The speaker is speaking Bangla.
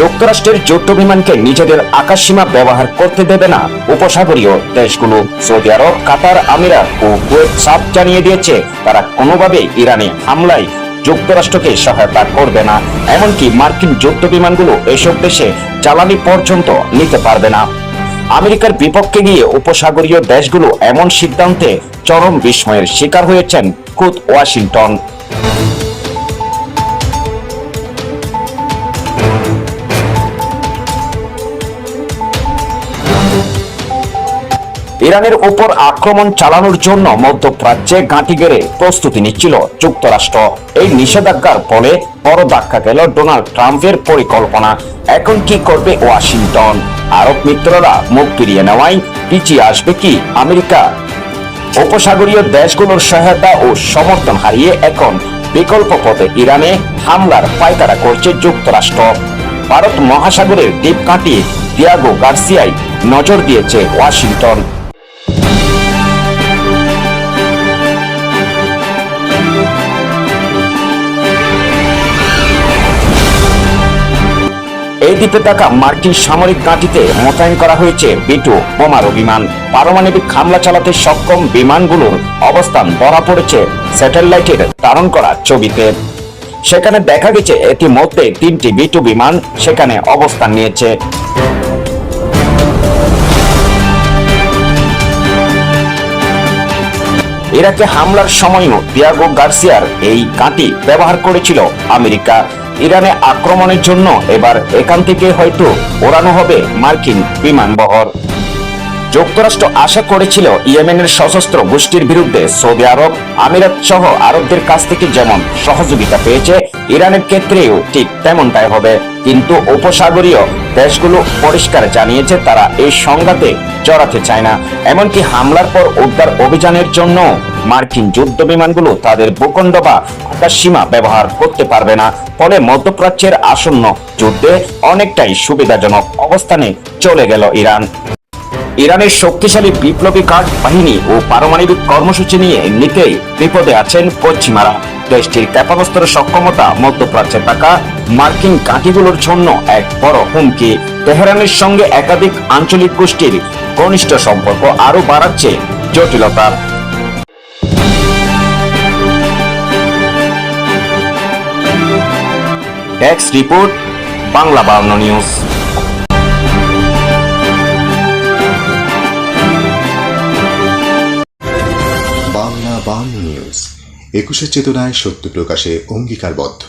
যুক্তরাষ্ট্রের যুদ্ধ বিমানকে নিজেদের আকাশসীমা ব্যবহার করতে দেবে না, উপসাগরীয় দেশগুলো। সৌদি আরব, কাতার, আমিরাত ও কুয়েত সাফ জানিয়ে দিয়েছে, তারা কোনোভাবেই ইরানে হামলায় যুক্তরাষ্ট্রকে সহায়তা করবে না। এমনকি মার্কিন যুদ্ধ বিমানগুলো এসব দেশে জ্বালানি পর্যন্ত নিতে পারবে না। আমেরিকার বিপক্ষে গিয়ে উপসাগরীয় দেশগুলো এমন সিদ্ধান্তে চরম বিস্ময়ের শিকার হয়েছেন খুদ ওয়াশিংটন। ইরানের উপর আক্রমণ চালানোর জন্য মধ্যপ্রাচ্যে ঘাঁটি গেড়ে প্রস্তুতি নিচ্ছিল যুক্তরাষ্ট্র। এই নিষেধাজ্ঞার ফলে বড় ধাক্কা গেল ডোনাল্ড ট্রাম্পের পরিকল্পনা। এখন কি করবে ওয়াশিংটন? আরব মিত্ররা মুখ ফিরিয়ে নেওয়ায় পিছিয়ে আসবে কি আমেরিকা? উপসাগরীয় দেশগুলোর সহায়তা ও সমর্থন হারিয়ে এখন বিকল্প পথে ইরানে হামলার পায়তারা করছে যুক্তরাষ্ট্র। ভারত মহাসাগরের দ্বীপ কাটিয়ে দিয়াগো গার্সিয়ায় নজর দিয়েছে ওয়াশিংটন। দ্বীপে থাকা মার্কিন সামরিক ঘাঁটিতে মোতায়েন করা হয়েছে বিটু বোমারু বিমান পারমাণবিক হামলা চালাতে সক্ষম বিমানগুলোর অবস্থান ধরা পড়েছে স্যাটেলাইটের ধারণ করা ছবিতে। সেখানে দেখা গেছে ইতিমধ্যে তিনটি বিটু বিমান সেখানে অবস্থান নিয়েছে। ইরাকে হামলার সময়ও দিয়াগো গার্সিয়ার এই ঘাঁটি ব্যবহার করেছিল। আমেরিকা ইরানে আক্রমণের জন্য এবার এখান থেকে হয়তো ওড়ানো হবে মার্কিন বিমানবহর। যুক্তরাষ্ট্র আশা করেছিল ইয়েমেনের সশস্ত্র গোষ্ঠীর বিরুদ্ধে সৌদি আরব, আমিরাত সহ আরবদের কাছ থেকে যেমন সহযোগিতা পেয়েছে, ইরানের ক্ষেত্রেও ঠিক তেমনটাই হবে। কিন্তু উপসাগরীয় দেশগুলো পরিষ্কার জানিয়েছে তারা এই সংঘাতে জড়াতে চায় না। এমনকি হামলার পর উদ্ধার অভিযানের জন্য মার্কিন যুদ্ধ বিমানগুলো তাদের ভূখণ্ড বা আকাশ সীমা ব্যবহার করতে পারবে না। ফলে মধ্যপ্রাচ্যের আসন্ন যুদ্ধে অনেকটাই সুবিধাজনক অবস্থানে চলে গেল ইরান। ইরানের শক্তিশালী বিপ্লবী গার্ড বাহিনী ও পারমাণবিক কর্মসূচি নিয়ে এমনিতেই বিপদে আছেন পশ্চিমারা। দেশটির ক্ষেপণাস্ত্র সক্ষমতা, মধ্যপ্রাচ্যে থাকা মার্কিন ঘাঁটিগুলোর জন্য এক বড় হুমকি। তেহরানের সঙ্গে একাধিক আঞ্চলিক গোষ্ঠীর ঘনিষ্ঠ সম্পর্ক আরও বাড়াচ্ছে জটিলতা। ডেস্ক রিপোর্ট বাংলা বার্ন নিউজ বাংলা বাংলা নিউজ একুশের চেতনায় সত্য প্রকাশে অঙ্গীকারবদ্ধ।